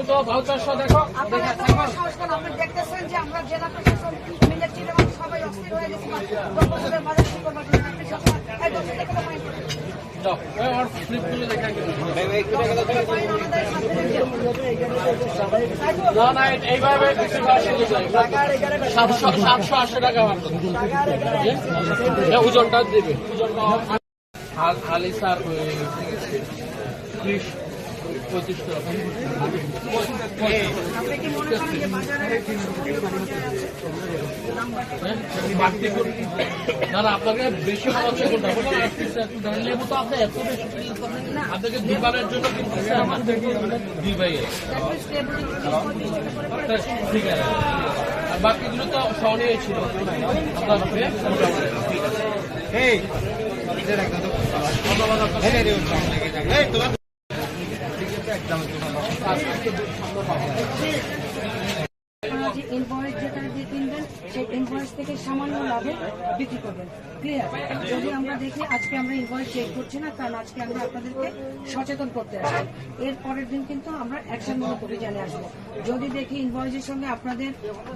তো ভাউচার সহ দেখো দেখতেছেন যে আমরা জেলা প্রশাসন সবাই অস্থির হয়ে গেছি সাতশো আশি টাকা ওজনটা দেবে ওজনটা আল- মনে না আপনাকে বেশি। লেবু তো আপনি এত বেশি আপনাকে দোকানের জন্য কিনতেছে দুই ভাইয়ে ঠিক আছে। আর বাকিগুলো তো সহনীয় ছিল। আপনার হবে ঠিক আছে। আপনারা যে ইনভয়েস যেটা যে কিনবেন, সেই ইনভয়েস থেকে সামান্য লাভে বিক্রি করবেন। যদি আমরা দেখি, আজকে আমরা ইনভয়েস চেক করছি না, কারণ আজকে আমরা আপনাদেরকে সচেতন করতে আসছি। এর পরের দিন কিন্তু আমরা অ্যাকশনমূলক অভিযানে আসব। যদি দেখি ইনভয়েসের সঙ্গে আপনাদের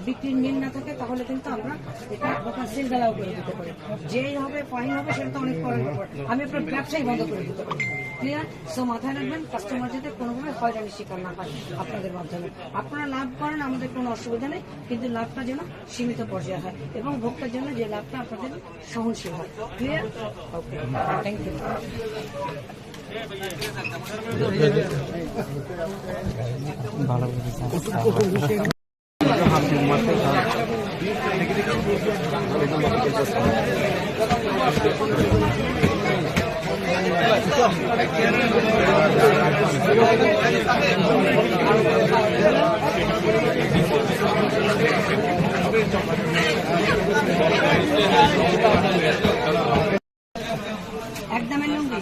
বিক্রির মিল না থাকে, তাহলে কিন্তু আমরা এটা দোকান সিল গালাও করে দিতে পারি। যেই হবে ফাইন হবে, সেটা তো অনেক পরের ব্যাপার। আমি আপনার ব্যবসাই বন্ধ করে দিতে পারি। ক্লিয়ার সো মাথায় রাখবেন কাস্টমার যাতে কোনোভাবে হয়রানির শিকার না হয় আপনাদের মাধ্যমে। আপনারা লাভ করেন, আমাদের কোনো অসুবিধা নেই, কিন্তু লাভটা যেন সীমিত পর্যায়ে হয় এবং ভোক্তার জন্য যে লাভটা আপনাদের সহনশীল হয়। ক্লিয়ার ওকে থ্যাংক ইউ একদমের লুঙ্গি।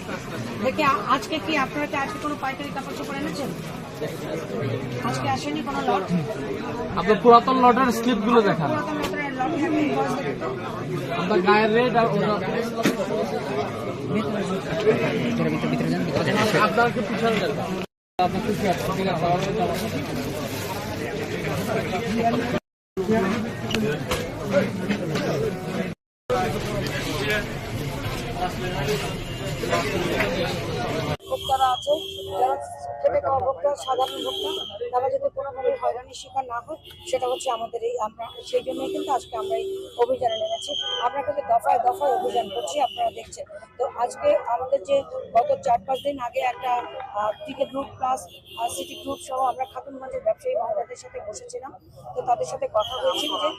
দেখি আজকে কি আপনারা কি আজকে কোনো পাইকারি কাপড় চোপড় এনেছেন? আজকে আসেনি কোনো লট? আপনার পুরাতন লটের স্লিপগুলো দেখান। আপনার গায়ের রেট আর ওটা আপনাকে পিছনে দেন আপনার কিছু আছে ঠিক আছে আমার সাথে আমার সাথে। ভোক্তারা আছে যারা খেটে খাওয়া ভোক্তা সাধারণ ভোক্তা, তারা যাতে কোনোভাবে হয়রানির শিকার না হয়, সেটা হচ্ছে আমাদের এই আমরা, সেই জন্যই কিন্তু আজকে আমরা এই অভিযানে নেমেছি। আমরা কিন্তু দফায় দফায় অভিযান করছি, আপনারা দেখছেন। তো আজকে আমাদের যে গত চার পাঁচ দিন আগে একটা ticket group plus city group সহ আমরা খাতুনগঞ্জের ব্যবসায়ী মহিলাদের সাথে বসেছিলাম। তো তাদের সাথে কথা হয়েছিল যে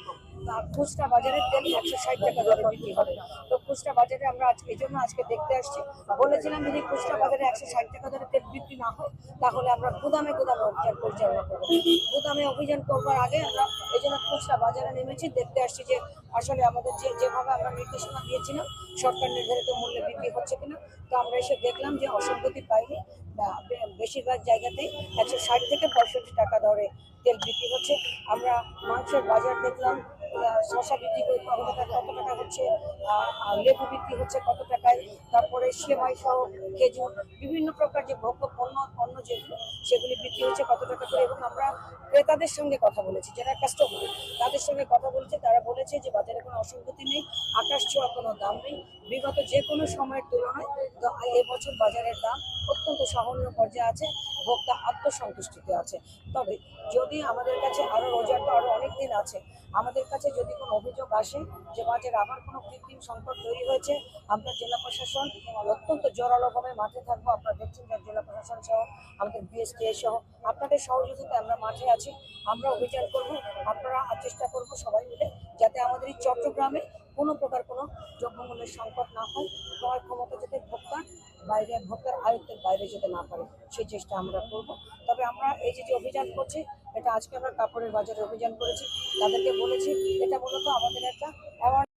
খুচরা বাজারের তেল একশো ষাট টাকা দরে বিক্রি হবে। তো খুচরা বাজারে আমরা আজকে এই জন্য আজকে দেখতে আসছি। বলেছিলাম যদি খুচরা বাজারে একশো ষাট টাকা দরে তেল বিক্রি না হয়, তাহলে আমরা গুদামে গুদামে অভিযান পরিচালনা করব। গুদামে অভিযান করবার আগে আমরা এই জন্য খুচরা বাজারে নেমেছি, দেখতে আসছি যে আসলে আমাদের যে যেভাবে আমরা নির্দেশনা দিয়েছিলাম, সরকার নির্ধারিত মূল্যে বিক্রি হচ্ছে কিনা, তো আমরা এসে দেখলাম যে অসঙ্গতি পাইনি। বেশিরভাগ জায়গাতেই একশো ষাট থেকে পঁয়ষট্টি টাকা দরে তেল বিক্রি হচ্ছে। আমরা মাংসের বাজার দেখলাম শশা বিক্রি করে কত টাকা কত টাকা হচ্ছে লেবু বিক্রি হচ্ছে কত টাকায়, তারপরে সেমাই সহ খেজুর, বিভিন্ন প্রকার যে ভোগ্য পণ্য পণ্য যেগুলো, সেগুলি বিক্রি হচ্ছে কত টাকা করে। এবং আমরা ক্রেতাদের সঙ্গে কথা বলেছি, যারা কাস্টমার তাদের সঙ্গে কথা বলেছে, তারা বলেছে যে বাজারে কোনো অসঙ্গতি নেই, আকাশ ছোঁয়া কোনো দাম নেই। বিগত যে কোনো সময়ের তুলনায় তো এবছর বাজারের দাম অত্যন্ত সহনীয় পর্যায়ে আছে, ভোক্তা আত্মসন্তুষ্টিতে আছে। তবে যদি আমাদের কাছে আরও রোজার তো আরও অনেক দিন আছে, আমাদের কাছে যদি কোনো অভিযোগ আসে যে বাজারে আবার কোনো কৃত্রিম সংকট তৈরি হয়েছে আমরা জেলা প্রশাসন অত্যন্ত জোরালোভাবে মাঠে থাকব, আপনারা দেখছেন জেলা প্রশাসন সহ, আমাদের বিএসটিএ সহ, আপনাদের সহযোগিতায় আমরা মাঠে আছি আমরা অভিযান করব, আপনারা চেষ্টা করব সবাই মিলে যাতে আমাদের এই চট্টগ্রামে কোনো প্রকার কোনো দ্রব্যমূল্যের সংকট না হয় ক্রয় ক্ষমতা যাতে ভোক্তার বাইরে, ভোক্তার আয়ত্তের বাইরে যেতে না পারে, সেই চেষ্টা আমরা করব। তবে আমরা এই যে যে অভিযান করছি, এটা আজকে আমরা কাপড়ের বাজারে অভিযান করেছি, তাদেরকে বলেছি, এটা মূলত আমাদের একটা অ্যাওয়ার্ড